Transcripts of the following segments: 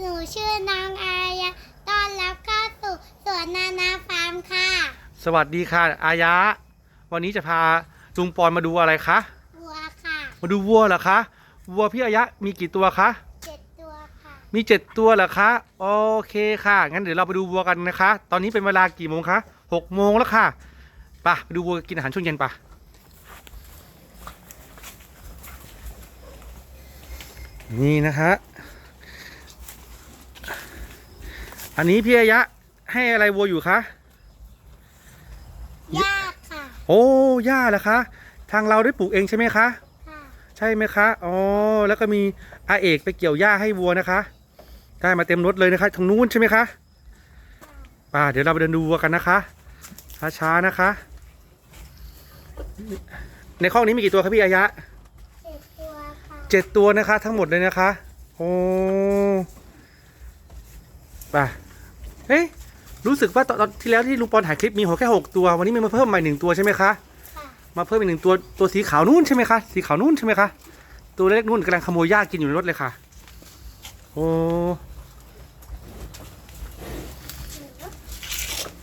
หนูชื่อนางอารยาต้อนรับเข้าสู่สวนนานาฟาร์มค่ะ สวัสดีค่ะ อายะ วันนี้จะพาลุงปอนมาดูอะไรคะ วัวค่ะมาดูวัวเหรอคะวัวพี่อายะมีกี่ตัวคะเจ็ดตัวค่ะ มีเจ็ดตัวเหรอคะโอเคค่ะงั้นเดี๋ยวเราไปดูวัวกันนะคะ ตอนนี้เป็นเวลากี่โมงคะหกโมงแล้วค่ะไปไปดูวัวกินอาหารช่วงเย็นปะนี่นะคะ อันนี้พี่อายะ ให้อะไรวัวอยู่คะยากค่ะ โอ้หญ้าเหรอคะ ทางเราได้ปลูกเองใช่ไหมคะ ค่ะใช่ไหมคะ อ๋อ แล้วก็มีอาเอกไปเกี่ยวหญ้าให้วัวนะคะ ได้มาเต็มรถเลยนะคะ ทางนู้นใช่ไหมคะป่าเดี๋ยวเราไปเดินดูวัวกันนะคะ ช้าๆนะคะ ในข้องนี้มีกี่ตัวครับพี่อายะเจ็ดตัวค่ะเจ็ดตัวนะคะ ทั้งหมดเลยนะคะ โอ้ป่ะ เฮ้ยรู้สึกว่าตอนตอนที่แล้วที่ลุงปอนถ่ายคลิปมีหัวแค่หกตัว วันนี้มีมาเพิ่มใหม่หนึ่งตัวใช่ไหมคะค่ะมาเพิ่มอีกหนึ่งตัวตัวสีขาวนู่นใช่ไหมคะสีขาวนู่นใช่ไหมคะตัวเล็กนู่นกำลังขโมยหญ้ากินอยู่ในรถเลยค่ะ โอ้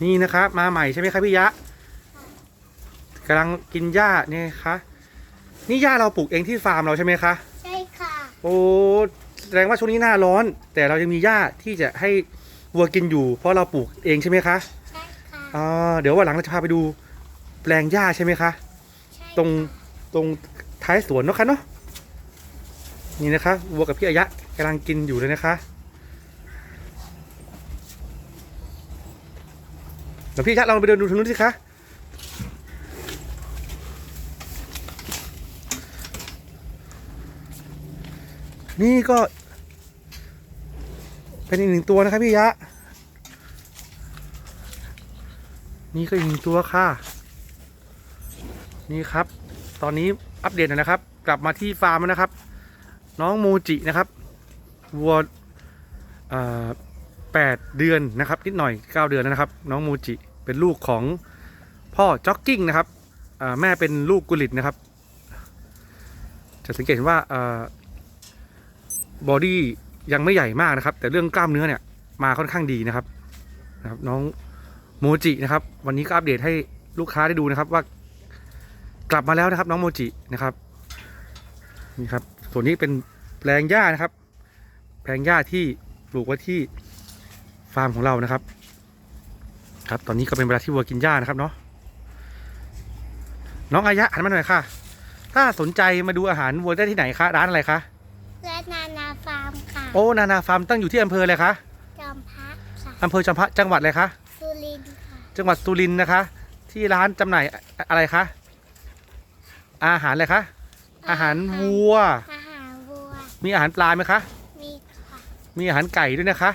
นี่นะคะมาใหม่ใช่ไหมคะพี่ยะกำลังกินหญ้าเนี่ยคะนี่หญ้าเราปลูกเองที่ฟาร์มเราใช่ไหมคะใช่ค่ะ โอ้แสดงว่าช่วงนี้หน้าร้อน แต่เรายังมีหญ้าที่จะให้ วัวกินอยู่เพราะเราปลูกเองใช่ไหมคะใช่ค่ะอ่าเดี๋ยววันหลังเราจะพาไปดูแปลงหญ้าใช่ไหมคะ ใช่ตรงค่ะตรงท้ายสวนเนาะคะเนาะนี่นะคะวัวกับพี่อายะกำลังกินอยู่เลยนะคะเดี๋ยวพี่อายะลองไปเดินดูทางนู้นสิคะนี่ก็เป็นอีกหนึ่งตัวนะครับพี่อายะ นี่ก็อีกหนึ่งตัวค่ะ นี่ครับ ตอนนี้อัปเดตหน่อยนะครับ กลับมาที่ฟาร์มแล้วนะครับ น้องโมจินะครับวัวอ่อแปดเดือนนะครับนิดหน่อยเก้าเดือนแล้วนะครับ น้องโมจิเป็นลูกของพ่อจ็อกกิ้งนะครับอ่าแม่เป็นลูกกุลิตนะครับ จะสังเกตเห็นว่าบอดี้ยังไม่ใหญ่มากนะครับ แต่เรื่องกล้ามเนื้อเนี่ยมาค่อนข้างดีนะครับนะครับ น้อง โมจินะครับ วันนี้ก็อัปเดตให้ลูกค้าได้ดูนะครับว่ากลับมาแล้วนะครับ น้องโมจินะครับนี่ครับ ส่วนนี้เป็นแปลงหญ้านะครับ แปลงหญ้าที่ปลูกไว้ที่ฟาร์มของเรานะครับ ครับ ตอนนี้ก็เป็นเวลาที่วัวกินหญ้านะครับเนาะน้องอายะหันมาหน่อยค่ะ ถ้าสนใจมาดูอาหารวัวได้ที่ไหนคะร้านอะไรคะและนานาฟาร์มค่ะ โอ้นานาฟาร์มตั้งอยู่ที่อำเภออะไรคะจอมพักค่ะอำเภอจำพะจังหวัดอะไรคะสุรินทร์ค่ะ จังหวัดสุรินทร์นะคะ ที่ร้านจำหน่ายอะไรคะอาหารอะไรคะอาหารวัว อาหารวัว มีอาหารปลาไหมคะมีค่ะมีอาหารไก่ด้วยนะคะ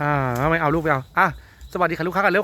อ่าไม่เอาลูกไปเอาอะสวัสดีค่ะลูกค้ากันเร็ว